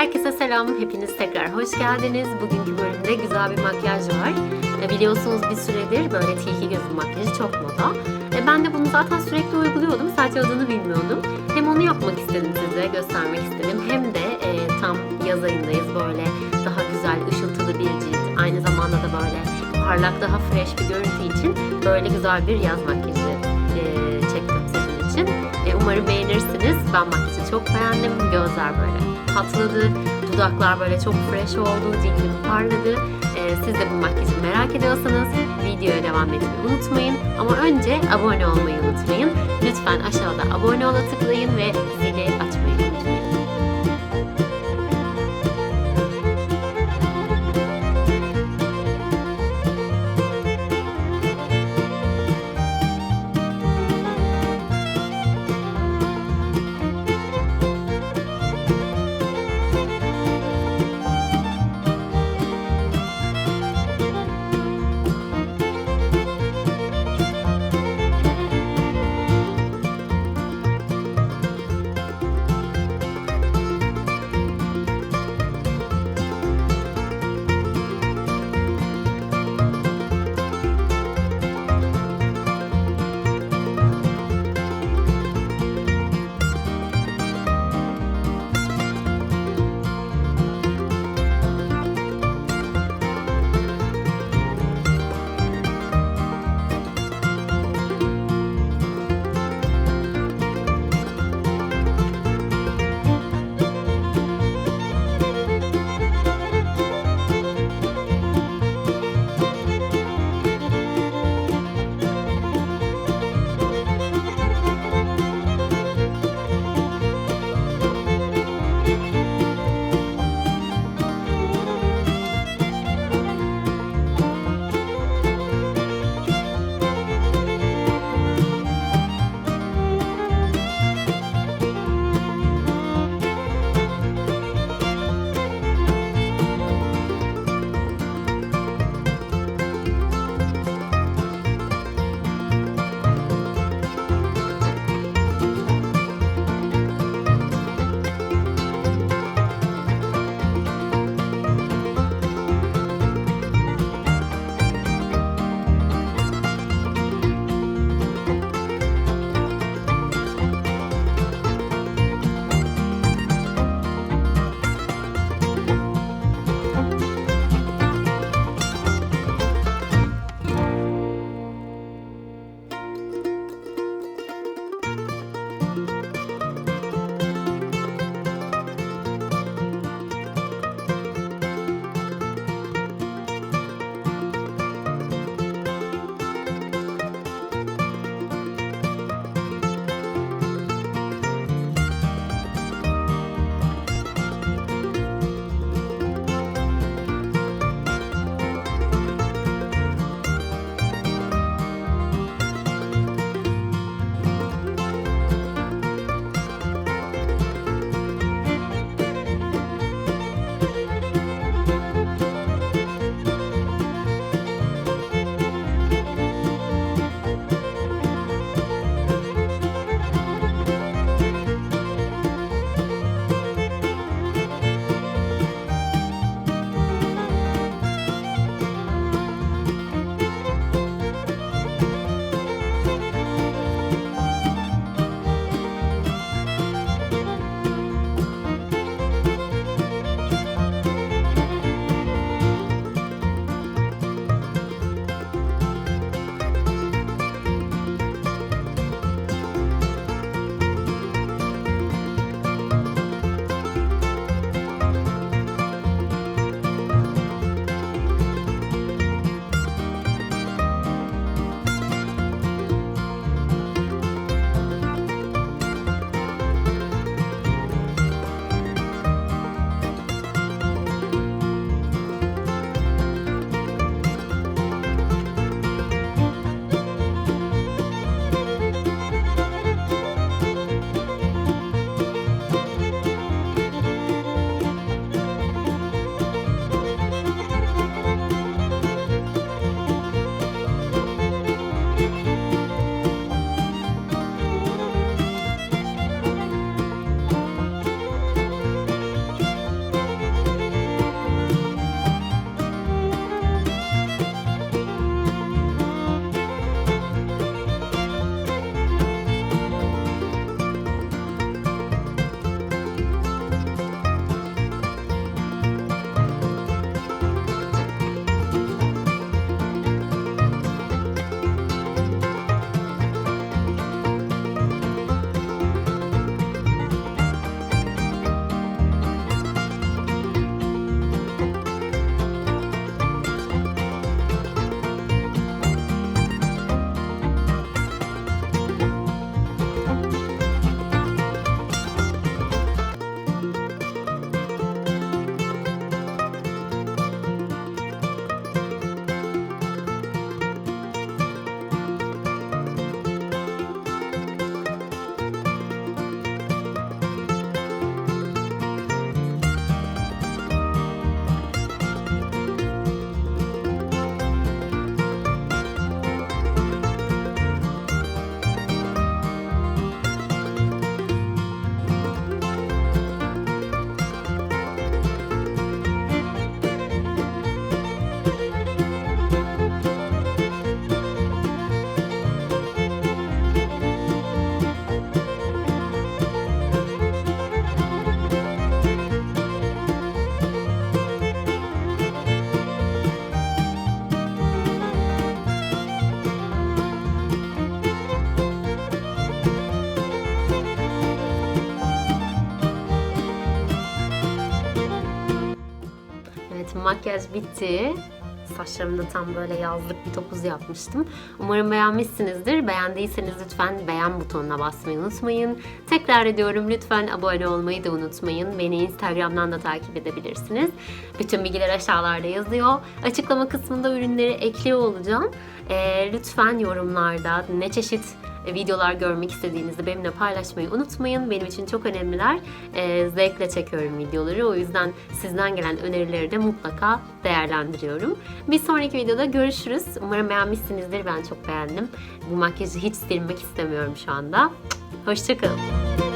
Herkese selam, hepiniz tekrar hoş geldiniz. Bugünkü bölümde güzel bir makyaj var. E, biliyorsunuz bir süredir böyle tilki gözü makyajı çok moda. E, ben de bunu zaten sürekli uyguluyordum, sadece adını bilmiyordum. Hem onu yapmak istedim size, göstermek istedim. Hem de e, tam yaz ayındayız böyle daha güzel, ışıltılı bir cilt. Aynı zamanda da böyle parlak, daha fresh bir görüntü için böyle güzel bir yaz makyajı e, çektim sizin için. E, umarım beğenirsiniz. Ben makyajı çok beğendim. Gözler böyle patladı. Dudaklar böyle çok fresh oldu. Cildim parladı. E, siz de bu makyajı merak ediyorsanız videoya devam etmeyi unutmayın. Ama önce abone olmayı unutmayın. Lütfen aşağıda abone ola tıklayın ve zili açmayı makyaj bitti. Saçlarımda tam böyle yazlık bir topuz yapmıştım. Umarım beğenmişsinizdir. Beğendiyseniz lütfen beğen butonuna basmayı unutmayın. Tekrar ediyorum lütfen abone olmayı da unutmayın. Beni Instagram'dan da takip edebilirsiniz. Bütün bilgiler aşağılarda yazıyor. Açıklama kısmında ürünleri ekliyor olacağım. Ee, lütfen yorumlarda ne çeşit videolar görmek istediğinizi benimle paylaşmayı unutmayın. Benim için çok önemliler. Ee, zevkle çekiyorum videoları. O yüzden sizden gelen önerileri de mutlaka değerlendiriyorum. Bir sonraki videoda görüşürüz. Umarım beğenmişsinizdir. Ben çok beğendim. Bu makyajı hiç silmek istemiyorum şu anda. Hoşçakalın.